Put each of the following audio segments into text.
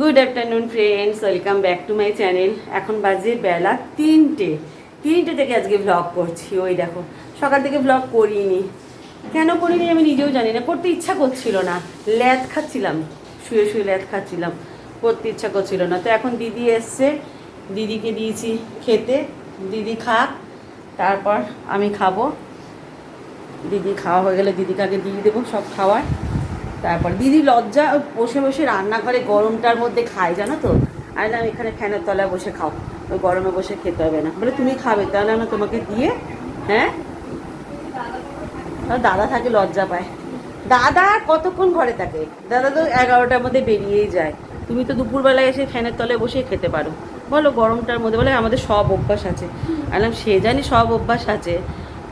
Good afternoon friends welcome back to my channel এখন বাজে বেলা তিনটে। তিনটে থেকে আজকে ব্লগ করছি। ওই দেখো, সকাল থেকে ব্লগ করিনি। কেন করিনি আমি নিজেও জানি না। করতে ইচ্ছা করছিল না। ল্যাদ খাচ্ছিলাম। শুয়ে শুয়ে ল্যাদ খাচ্ছিলাম। করতে ইচ্ছা করছিল না। তো এখন দিদি এসছে। দিদিকে দিয়েছি খেতে। দিদি খাক। তারপর আমি খাব। দিদি খাওয়া হয়ে গেলে দিদিকে আগে দিয়ে দেবো সব খাবার। তারপর দিদি লজ্জা বসে বসে রান্নাঘরে গরমটার মধ্যে খায়, জানো তো? আর না এখানে ফ্যানের তলায় বসে খাও। ওই গরমে বসে খেতে হবে না। বলে, তুমি খাবে, তাহলে আমি তোমাকে দিয়ে হ্যাঁ? দাদা থাকে, লজ্জা পায়। দাদা কতক্ষণ ঘরে থাকে? দাদা তো এগারোটার মধ্যে বেরিয়েই যায়। তুমি তো দুপুরবেলায় এসে ফ্যানের তলায় বসে খেতে পারো। বলো, গরমটার মধ্যে, বলে, আমাদের সব অভ্যাস আছে। আলাম সে জানি সব অভ্যাস আছে,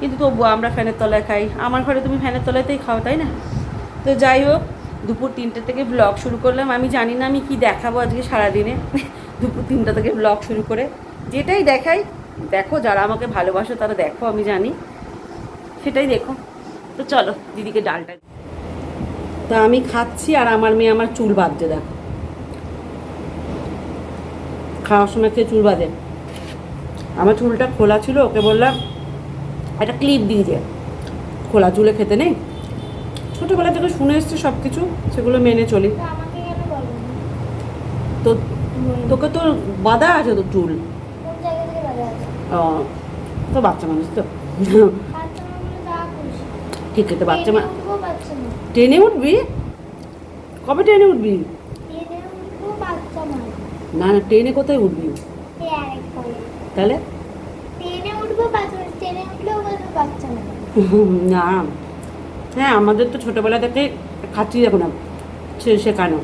কিন্তু তবুও আমরা ফ্যানের তলায় খাই। আমার ঘরে তুমি ফ্যানের তলাতেই খাও, তাই না? তো যাই হোক, দুপুর তিনটে থেকে ব্লগ শুরু করলাম। আমি জানি না আমি কি দেখাবো আজকে সারাদিনে। দুপুর তিনটা থেকে ব্লগ শুরু করে যেটাই দেখাই, দেখো যারা আমাকে ভালোবাসো তারা দেখো, আমি জানি। সেটাই দেখো। তো চলো, দিদিকে ডালটা তা আমি খাচ্ছি আর আমার মেয়ে আমার চুল বাঁধছে, দেখো। খাওয়ার সময় খেয়ে চুল বাঁধে। আমার চুলটা খোলা ছিল, ওকে বললাম, একটা ক্লিপ দিয়ে যে খোলা চুলে খেতে নেই? ছোটোবেলা থেকে শুনে এসছি সব কিছু সেগুলো মেনে চলি। তো তোকে তো বাঁধা আছে তো চুল? ও, তো বাচ্চা মানুষ তো। মানুষ ঠিক আছে বাচ্চা মা উঠবো বাচ্চা না ট্রেনে উঠবি? কবে ট্রেনে উঠবি? মানুষ না না ট্রেনে কোথায় উঠবি? তাহলে? ট্রেনে উঠবো ট্রেনে উঠলেও বাচ্চা না। হ্যাঁ আমাদের তো ছোটোবেলা থেকে খাচ্ছি দেখো না সে শেখানো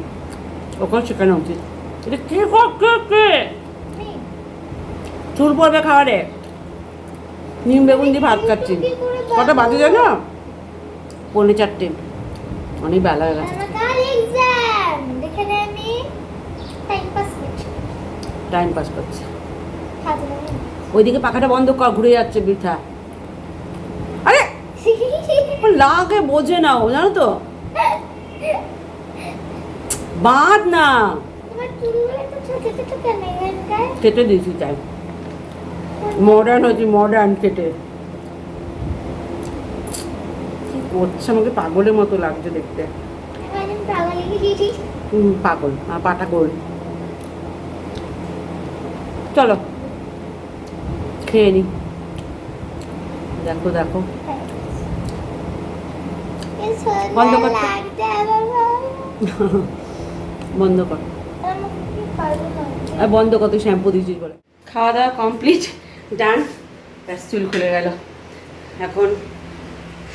ওকেও শেখানো উচিত। এটা কে গো, কে কে? চুল পড়বে খাওয়ারে নিম বেগুন দিয়ে ভাত খাচ্ছি। কটা বাজে জানো? পৌনে চারটে। অনেক বেলা হয়ে গেছে। টাইম পাস করছি। ওইদিকে পাখাটা বন্ধ কর ঘুরে যাচ্ছে বৃথা। লাগে বোঝে না ও জানো তো? বাদ না। কেটে দিয়েছি তাই। মডার্ন হয়েছি মডার্ন কেটে। কি করছে? আমাকে পাগলের মতো লাগছে দেখতে। পাগল পাটা গোল। চলো খেয়ে নি। দেখো দেখো। বন্ধ করতে। বন্ধ কর। আর বন্ধ কত শ্যাম্পু দিয়েছিস বলে। খাওয়া দাওয়া কমপ্লিট, ডান। ব্যাস, চুল খুলে গেল। এখন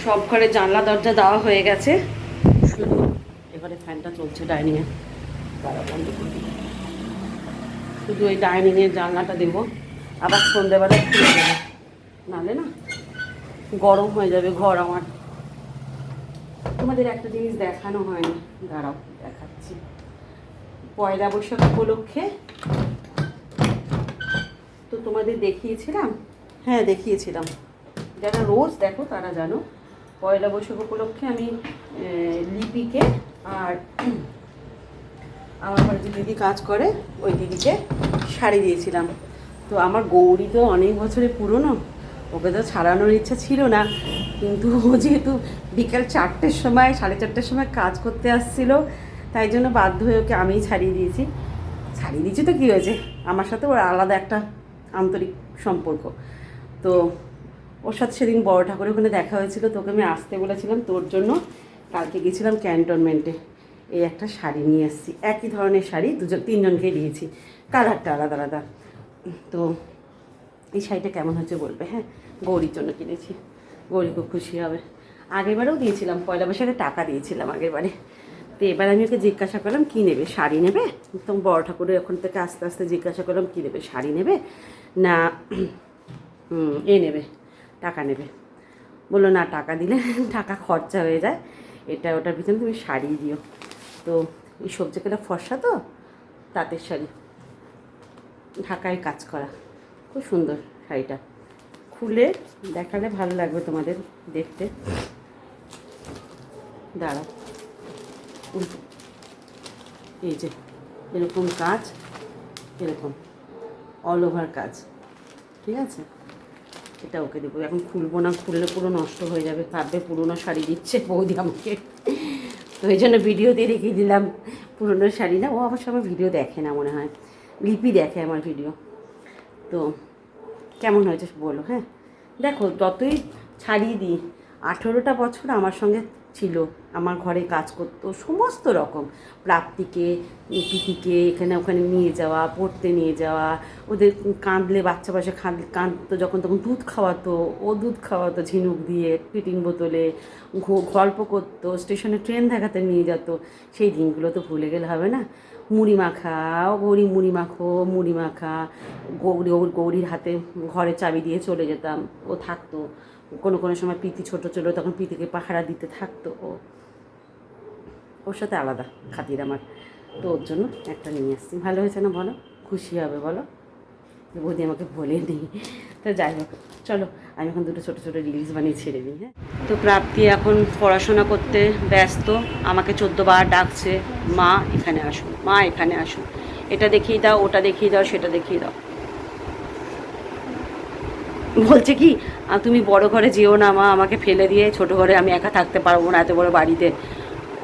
সব ঘরে জানলা, দরজা দেওয়া হয়ে গেছে। শুধু এবারে ফ্যানটা চলছে ডাইনিংয়ে। বন্ধ করে। শুধু ওই ডাইনিংয়ের জানলাটা দেবো। আবার সন্ধ্যেবেলা খুলে দেবো। নাহলে না গরম হয়ে যাবে ঘর আমার। তোমাদের একটা জিনিস দেখানো হয়নি। দাঁড়াও দেখাচ্ছি। পয়লা বৈশাখ উপলক্ষে তো তোমাদের দেখিয়েছিলাম? হ্যাঁ দেখিয়েছিলাম। যারা রোজ দেখো তারা জানো পয়লা বৈশাখ উপলক্ষে আমি লিপিকে আর আমার ঘরে যে দিদি কাজ করে ওই দিদিকে শাড়ি দিয়েছিলাম। তো আমার গৌরী তো অনেক বছরে পুরনো ওকে তো ছাড়ানোর ইচ্ছা ছিল না। কিন্তু ও যেহেতু বিকেল চারটের সময়, সাড়ে চারটের সময় কাজ করতে আসছিল, তাই জন্য বাধ্য হয়ে ওকে আমিই ছাড়িয়ে দিয়েছি। ছাড়িয়ে দিয়েছি তো কী হয়েছে? আমার সাথে ওর আলাদা একটা আন্তরিক সম্পর্ক। তো ওর সাথে সেদিন বড় ঠাকুরের ওখানে দেখা হয়েছিল, তোকে আমি আসতে বলেছিলাম তোর জন্য। কালকে গেছিলাম ক্যান্টনমেন্টে। এই একটা শাড়ি নিয়ে এসেছি। একই ধরনের শাড়ি, দুজন, তিনজনকে দিয়েছি। কালারটা আলাদা আলাদা। তো এই শাড়িটা কেমন হচ্ছে বলবে হ্যাঁ? গৌরীর জন্য কিনেছি। গৌরী খুব খুশি হবে। আগেরবারেও দিয়েছিলাম, পয়লা বৈশাখে টাকা দিয়েছিলাম আগেরবারে। তো এবার আমি ওকে জিজ্ঞাসা করলাম, কী নেবে? শাড়ি নেবে? তো বড় ঠাকুরের ওখান থেকে আস্তে আস্তে জিজ্ঞাসা করলাম, কী নেবে? শাড়ি নেবে না এ নেবে, টাকা নেবে? বলল, না, টাকা দিলে টাকা খরচা হয়ে যায়। এটা ওটার পিছনে তুমি শাড়ি দিও। তো এই সবজি কেটা ফর্সা তো, তাঁতের শাড়ি। ঢাকায় কাজ করা। খুব সুন্দর শাড়িটা। খুলে দেখালে ভালো লাগবে তোমাদের দেখতে। দাঁড়া। এই যে, এরকম কাজ, এরকম অল ওভার কাজ। ঠিক আছে? এটা ওকে দেবো। এখন খুলবো না, খুললে পুরো নষ্ট হয়ে যাবে, ভাববে পুরোনো শাড়ি দিচ্ছে বৌদি আমাকে। তো এই জন্য ভিডিওতে রেখে দিলাম পুরোনো শাড়ি না। ও অবশ্য আমার ভিডিও দেখে না মনে হয়। লিপি দেখে আমার ভিডিও তো কেমন হয়েছে বলো হ্যাঁ? দেখো, যতই ছাড়িয়ে দিই, আঠেরোটা বছর আমার সঙ্গে ছিল, আমার ঘরে কাজ করতো, সমস্ত রকম। প্রাপ্তিকে পিতিকে এখানে ওখানে নিয়ে যাওয়া, পড়তে নিয়ে যাওয়া, ওদের কাঁদলে বাচ্চা বাচ্চা কাঁদতো, যখন তখন দুধ খাওয়াতো, ও দুধ খাওয়াতো ঝিনুক দিয়ে পিটিং বোতলে গল্প করতো, স্টেশনে ট্রেন দেখাতে নিয়ে যেত, সেই দিনগুলো তো ভুলে গেলে হবে না। মুড়ি মাখা ও গৌরী মুড়ি মাখো, মুড়ি মাখা। গৌরী ওর গৌরীর হাতে ঘরে চাবি দিয়ে চলে যেতাম। ও থাকতো। কোনো কোনো সময় প্রীতি ছোট ছিল, তখন প্রীতিকে পাহারা দিতে থাকতো ও। ওর সাথে আলাদা খাতির আমার। তো ওর জন্য একটা নিয়ে আসছি। ভালো হয়েছে না বলো? খুশি হবে বলো? বৌদি আমাকে বলে দিই তো যাই হোক, চলো, আমি এখন দুটো ছোটো ছোটো রিলস বানিয়ে ছেড়ে দিই হ্যাঁ? তো প্রাপ্তি এখন পড়াশোনা করতে ব্যস্ত, আমাকে বার ডাকছে, মা, এখানে আসুন মা, এখানে আসুন এটা দেখিয়ে দাও, ওটা দেখিয়ে দাও, সেটা দেখিয়ে দাও। বলছে কি তুমি বড় ঘরে যেও না, মা, আমাকে ফেলে দিয়ে ছোট ঘরে আমি একা থাকতে পারব না, এত বড় বাড়িতে।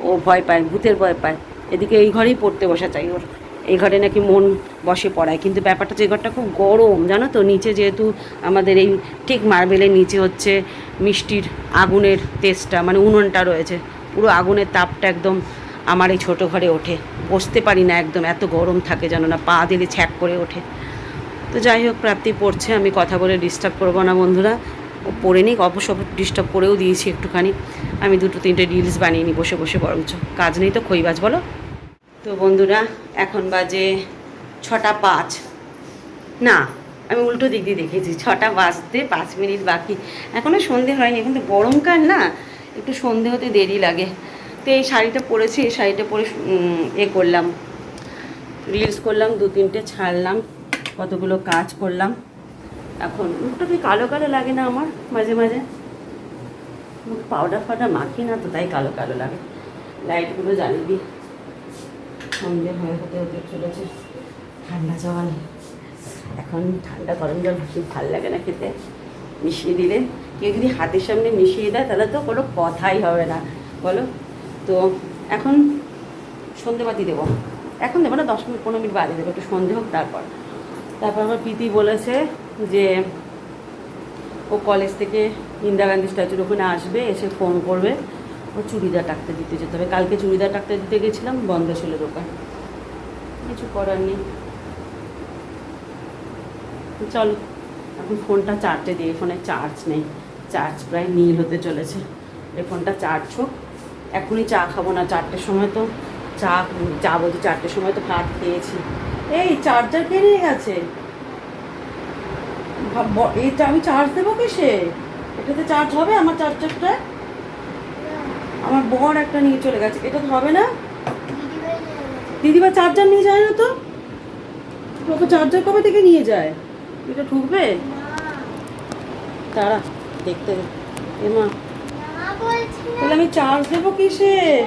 ও ভয় পায়, ভূতের ভয় পায়। এদিকে এই ঘরেই পড়তে বসা চাই ওর। এই ঘরে নাকি মন বসে পড়ায়। কিন্তু ব্যাপারটা যে ঘরটা খুব গরম, জানো তো, নিচে যেহেতু আমাদের এই ঠিক মার্বেলের নিচে হচ্ছে মিষ্টির আগুনের তেজটা মানে উনুনটা রয়েছে। পুরো আগুনের তাপটা একদম আমার এই ছোটো ঘরে ওঠে। বসতে পারি না একদম, এত গরম থাকে যেন না, পা দিলে ছ্যাক করে ওঠে। তো যাই হোক, প্রাপ্তি পড়ছে, আমি কথা বলে ডিস্টার্ব করব না বন্ধুরা। ও পড়ে নিক, অবশ্য ডিস্টার্ব করেও দিয়েছি একটুখানি। আমি দুটো তিনটে রিলস বানিয়ে নিই বসে বসে, বরঞ্চ। কাজ নেই তো খইবাজ বলো। তো বন্ধুরা, এখন বাজে ছটা পাঁচ। না, আমি উল্টো দিক দিয়ে দেখেছি, ছটা বাজতে পাঁচ মিনিট বাকি। এখনও সন্ধে হয়নি এখন তো গরমকাল না, একটু সন্ধে হতে দেরি লাগে। তো এই শাড়িটা পরেছি, এই শাড়িটা পরে এ করলাম। রিলস করলাম, দু তিনটে ছাড়লাম, কতগুলো কাজ করলাম। এখন মুখটা কি কালো কালো লাগে না আমার, মাঝে মাঝে। মুখ পাউডার ফাউডার মাখি না তো, তাই কালো কালো লাগে। লাইটগুলো জ্বালিয়ে দিই। সন্ধে হয়ে হতে হতে চলেছে। ঠান্ডা জল। এখন ঠান্ডা গরম জল খুব ভালো লাগে না খেতে। মিশিয়ে দিলে। কেউ যদি হাতের সামনে মিশিয়ে দেয়, তাহলে তো কোনো কথাই হবে না। বলো? তো এখন সন্ধেবাতি দেবো। এখন দেবো না, দশ মিনিট, পনেরো মিনিট বাদে দেবো। একটু সন্ধে হোক, তারপর। তারপর আমার প্রীতি বলেছে যে, ও কলেজ থেকে ইন্দিরা গান্ধী স্ট্যাচুর ওখানে আসবে, এসে ফোন করবে। ও চুড়িদার টাকতে দিতে যেতে হবে। কালকে চুড়িদার টাকতে দিতে গেছিলাম, বন্ধ ছিল দোকান। কিছু করার নেই। চলো, এখন ফোনটা চার্জে দিই ফোনে চার্জ নেই। চার্জ প্রায় নীল হতে চলেছে। এই ফোনটা চার্জ হোক। এখনই চা খাব না চারটের সময় তো। চা চা বলছি চারটের সময় তো ভাত খেয়েছি। এই চার্জার কে নিয়ে গেছে এইটা আমি চার্জ দেবো কিসে? এটাতে চার্জ হবে আমার চার্জারটা? আমার বর একটা নিয়ে চলে গেছে। এটা হবে না? দিদিভাই চার্জার নিয়ে যায় না তো? তো চার্জার কবে থেকে নিয়ে যায়? এটা ঢুকবে? তারা দেখতে দে। এ মা। তাহলে আমি চার্জ দেবো কিসে?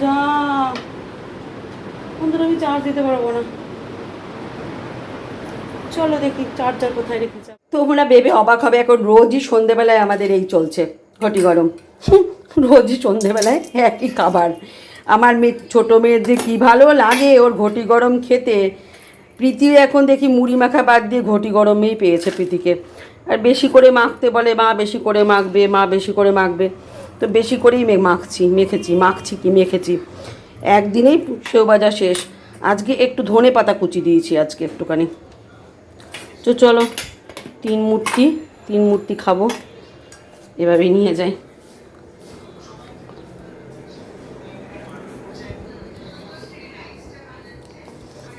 যা। আমি চার্জ দিতে পারব না। চলো দেখি চার্জার কোথায় রেখেছি। তোমরা ভেবে অবাক হবে, এখন রোজই সন্ধেবেলায় আমাদের এই চলছে। ঘটি গরম। রোজই সন্ধেবেলায় একই খাবার। আমার মেয়ে, ছোটো মেয়ের যে কী ভালো লাগে ওর ঘটি গরম খেতে। প্রীতি এখন দেখি মুড়ি মাখা বাদ দিয়ে ঘটি গরমেই পেয়েছে প্রীতিকে। আর বেশি করে মাখতে বলে, মা, বেশি করে মাখবে, মা, বেশি করে মাখবে। তো বেশি করেই মে মাখছি, মেখেছি, মাখছি কি মেখেছি। একদিনেই সেও ভাজা শেষ। আজকে একটু ধনে পাতা কুচি দিয়েছি আজকে একটুখানি। তো চলো, তিন মূর্তি তিন মূর্তি খাব। এভাবে নিয়ে যাই।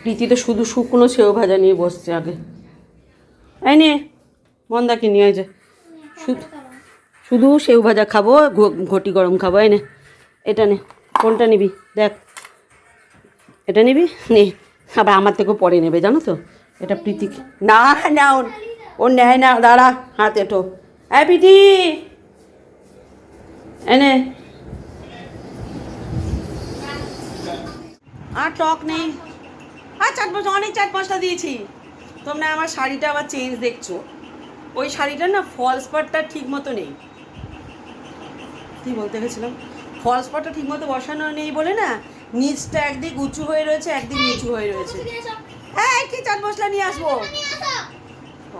প্রীতি তো শুধু শুকনো সেও ভাজা নিয়ে বসছে আগে। এই নে, মন্দাকে নিয়ে যায় শুধু শুধু সেও ভাজা খাব ঘটি গরম খাব, এই নে। এটা নে, কোনটা নিবি? দেখ। এটা নিবি? নে। আবার আমার থেকেও পরে নেবে, জানো তো? এটা প্রীতি না না, ওর নেয় না, দাঁড়া, হাত এটো হ্যাঁ পিটি এনে আর টক নেই। আর চাট মশলা অনেক চাট মশলা দিয়েছি। তোমরা আমার শাড়িটা আবার চেঞ্জ দেখছ। ওই শাড়িটার না ফলস পার্টটা ঠিক মতো নেই। কি বলতে গেছিলাম? ফলস পার্টটা ঠিক মতো বসানো নেই বলে না, নিচটা একদিক উঁচু হয়ে রয়েছে, একদিক নিচু হয়ে রয়েছে। হ্যাঁ কি চাট মশলা নিয়ে আসব।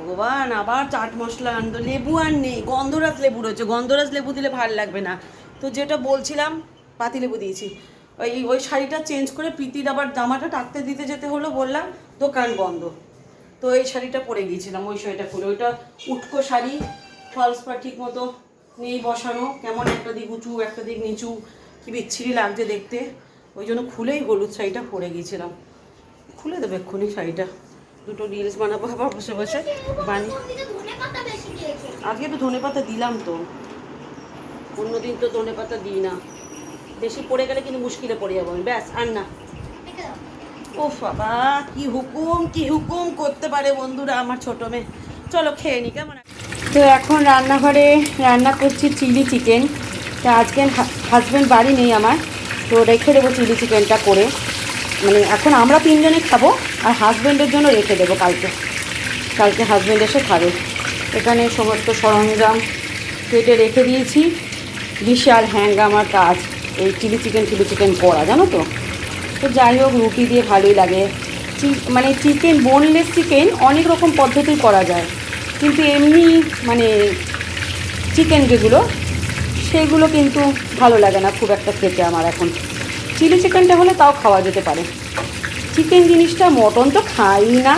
ভগবান, আবার চাট মশলা আনতো লেবু আর নেই, গন্ধরাজ লেবু রয়েছে, গন্ধরাজ লেবু দিলে ভালো লাগবে না। তো যেটা বলছিলাম, পাতি লেবু দিয়েছি। ওই ওই শাড়িটা চেঞ্জ করে প্রীতির আবার জামাটা টাকতে দিতে যেতে হলো বললাম, দোকান বন্ধ। তো এই শাড়িটা পরে গিয়েছিলাম, ওই শাড়িটা পরে। ওইটা উটকো শাড়ি ফলস পা ঠিক মতো নেই বসানো, কেমন একটা দিক উঁচু, একটা দিক নিচু, কি বিচ্ছিরি লাগছে দেখতে। ওই জন্য খুলেই হলুদ শাড়িটা পরে গিয়েছিলাম। খুলে দেবে এক্ষুনি শাড়িটা। দুটো রিলস বানাবো আবার বসে বসে। বানি। আজকে একটু ধনে পাতা দিলাম তো। অন্যদিন তো ধনে পাতা দিই না। বেশি পড়ে গেলে কিন্তু মুশকিলে পড়ে যাব আমি। ব্যাস, আর না। ও বাবা, কি হুকুম কি হুকুম করতে পারে বন্ধুরা আমার ছোট মেয়ে। চলো খেয়ে নি, কেমন তো এখন রান্নাঘরে রান্না করছি চিলি চিকেন। তা আজকে হাজব্যান্ড বাড়ি নেই আমার। তো রেখে দেবো চিলি চিকেনটা করে। মানে এখন আমরা তিনজনে খাব, আর হাজব্যান্ডের জন্য রেখে দেবো কালকে। কালকে হাজব্যান্ড এসে খাবে। এখানে সমস্ত সরঞ্জাম কেটে রেখে দিয়েছি। বিশাল হ্যাঙ্গামার কাজ, এই চিলি চিকেন চিলি চিকেন করা, জানো তো? তো যাই হোক, রুটি দিয়ে ভালোই লাগে। মানে চিকেন বোনলেস চিকেন অনেক রকম পদ্ধতি করা যায়। কিন্তু এমনি মানে চিকেন যেগুলো, সেগুলো কিন্তু ভালো লাগে না খুব একটা খেতে আমার এখন। চিলি চিকেনটা হলে তাও খাওয়া যেতে পারে। চিকেন জিনিসটা মটন তো খাই না।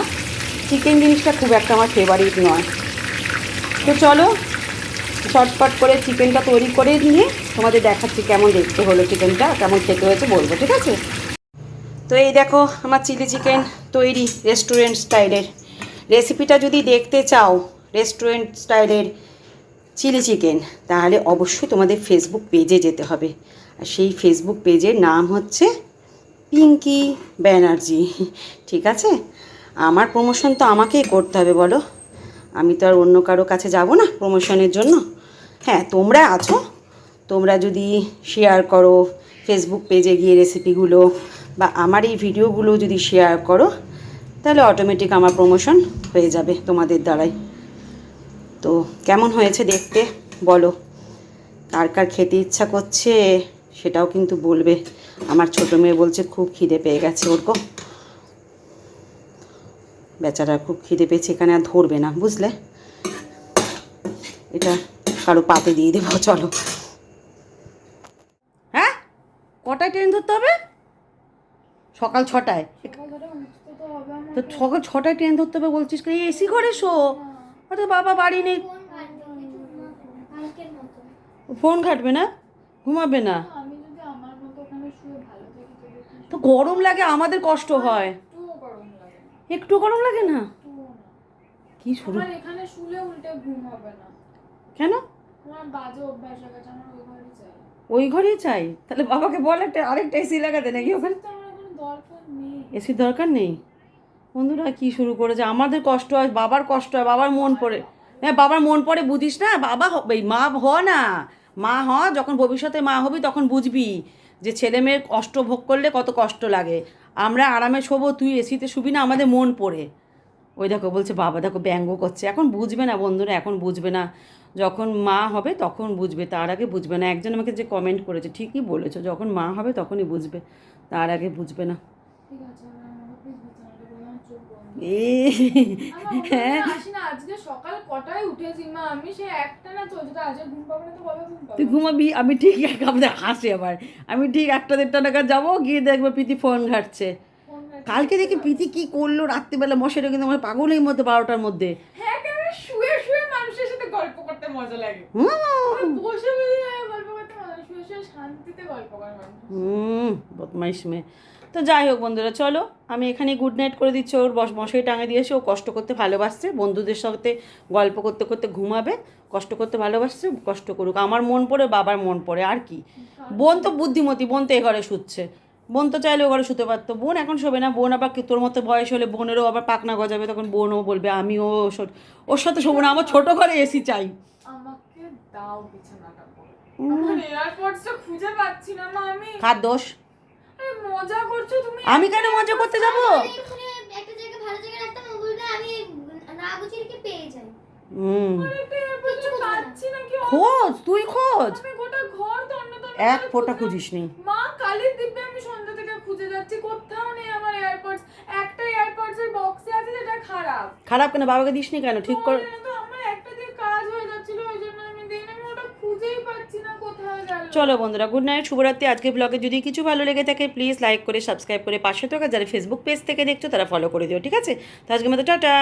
চিকেন জিনিসটা খুব একটা আমার ফেভারিট নয়। তো চলো, চটপট করে চিকেনটা তৈরি করে নিয়ে তোমাদের দেখাচ্ছি কেমন দেখতে হলো চিকেনটা, কেমন খেতে হয়েছে বলব, ঠিক আছে? তো এই দেখো, আমার চিলি চিকেন তৈরি রেস্টুরেন্ট স্টাইলের রেসিপিটা যদি দেখতে চাও রেস্টুরেন্ট স্টাইলের চিলি চিকেন, তাহলে অবশ্যই তোমাদের ফেসবুক পেজে যেতে হবে। আর সেই ফেসবুক পেজের নাম হচ্ছে পিঙ্কি ব্যানার্জি ঠিক আছে? আমার প্রমোশন তো আমাকেই করতে হবে, বলো। আমি তো আর অন্য কারও কাছে যাব না প্রমোশনের জন্য। হ্যাঁ তোমরা আছো। তোমরা যদি শেয়ার করো ফেসবুক পেজে গিয়ে রেসিপিগুলো বা আমার এই ভিডিওগুলো যদি শেয়ার করো, তাহলে অটোমেটিক আমার প্রমোশন হয়ে যাবে তোমাদের দ্বারাই। তো কেমন হয়েছে দেখতে? বলো। কার কার খেতে ইচ্ছা করছে সেটাও কিন্তু বলবে। আমার ছোটো মেয়ে বলছে খুব খিদে পেয়ে গেছে ওর গো। বেচারা খুব খিদে পেয়েছে এখানে আর ধরবে না বুঝলে? এটা কারও পাতে দিয়ে দেবো চলো। হ্যাঁ? কটায় ট্রেন ধরতে হবে? সকাল ছটায়? তো সকাল ছটায় ট্রেন ধরতে হবে বলছিস এসি করে শো। আরে বাবা বাড়ি নেই। ফোন ঘাটবে না? ঘুমাবে না? তো গরম লাগে আমাদের কষ্ট হয়। একটু গরম লাগে না? কি শুরু? এখানে শুলে উল্টে ঘুম হবে না। কেন? আমার বাজে অভ্যাস হয়ে গেছে আমার ওই ঘরে চাই। ওই ঘরেই চাই? তাহলে বাবাকে বল একটা আরেকটা এসি লাগাতে নাকি ওখানে? এসির দরকার নেই? বন্ধুরা, কি শুরু করেছে? আমাদের কষ্ট হয়, বাবার কষ্ট হয়, বাবার মন পড়ে। হ্যাঁ বাবার মন পড়ে, বুঝিস না? বাবা এই মা হ না। মা হ, যখন ভবিষ্যতে মা হবি তখন বুঝবি যে ছেলে মেয়ের কষ্ট ভোগ করলে কত কষ্ট লাগে। আমরা আরামে শোবো, তুই এসিতে শুবি না, আমাদের মন পড়ে। ওই দেখো, বলছে বাবা, দেখো, ব্যঙ্গ করছে। এখন বুঝবে না বন্ধুরা, এখন বুঝবে না। যখন মা হবে তখন বুঝবে, তার আগে বুঝবে না। একজন আমাকে যে কমেন্ট করেছে, ঠিকই বলেছ, যখন মা হবে তখনই বুঝবে, তার আগে বুঝবে না। ঠিক আছে আমি আমাকে প্লিজ বিছানাটা বলে আমার চোখ বন্ধ এ হ্যাঁ? ঘুমে আসি না আজকে সকাল কটায় উঠেছি মা আমি সে একটা না চলছে আজকে ঘুম পাবে না তো কবে ঘুম পাবে? তুই ঘুমাবি? আমি ঠিক আমাদের হাসি আবার আমি ঠিক একটা দেড়টা টাকা যাব গিয়ে দেখব প্রীতি ফোন ঘাটছে। কালকে দেখি প্রীতি কি করল রাত্রিবেলা মশাটা কিন্তু আমার পাগলের মধ্যে বারোটার মধ্যে। হ্যাঁ শুয়ে শুয়ে মানুষের সাথে গল্প করতে মজা লাগে। বসে বসে গল্প করতে শুয়ে শুয়ে শান্তিতে গল্প করে হুম বদমাইশ মেয়ে। তো যাই হোক বন্ধুরা চলো আমি এখানে গুড নাইট করে দিচ্ছি। ওর বস মশাই টাঙে দিয়েছে ও কষ্ট করতে ভালোবাসছে বন্ধুদের সাথে গল্প করতে করতে ঘুমাবে কষ্ট করতে ভালোবাসছে কষ্ট করুক। আমার মন পড়ে বাবার মন পড়ে আর কি। বোন তো বুদ্ধিমতী বোন তো এ ঘরে শুচ্ছে। বোন তো চাইলে ও ঘরে শুতে পারতো। বোন এখন শোবে না বোন আবার কি তোর মতো বয়স হলে বোনেরও আবার পাকনা গজাবে তখন বোনও বলবে আমিও ওর সাথে- ওর সাথে শোবো না আমার ছোটো ঘরে এসি চাই। আমাকে দাও দোষ। আরে মজা করছ তুমি? আমি কেন মজা করতে যাব? একটা জায়গায় ভালো জায়গায় রাখতাম ওগুলো আমি না গুছিয়ে রেখে পেয়ে যাই। হুম। খোঁজ তুই খোঁজ। এক করে ফোঁটা খুঁজলাম। খুঁজিস নি মা কালির দিব্যে আমি সন্ধ্যা থেকে খুঁজে যাচ্ছি কোথাও নেই আমার এয়ারপডস একটা এয়ারপডস এর বক্সে আছে যেটা খারাপ। খারাপ কেন? বাবাকে দিস নি কেন? ঠিক কর বললে তো আমার একটা দিয়ে কাজ হয়ে যাচ্ছিল ওই জন্য আমি দিই আমি ওটা খুঁজেই পাচ্ছি না কোথায় গেল চলো বন্ধুরা, গুড নাইট, শুভরাত্রি। আজকে ব্লগে যদি কিছু ভালো লেগে থাকে প্লিজ লাইক করে সাবস্ক্রাইব করে পাশে থাকা, যারা ফেসবুক পেজ থেকে দেখছ, তারা ফলো করে দিও, ঠিক আছে? তো আজকে মতো, টাটা!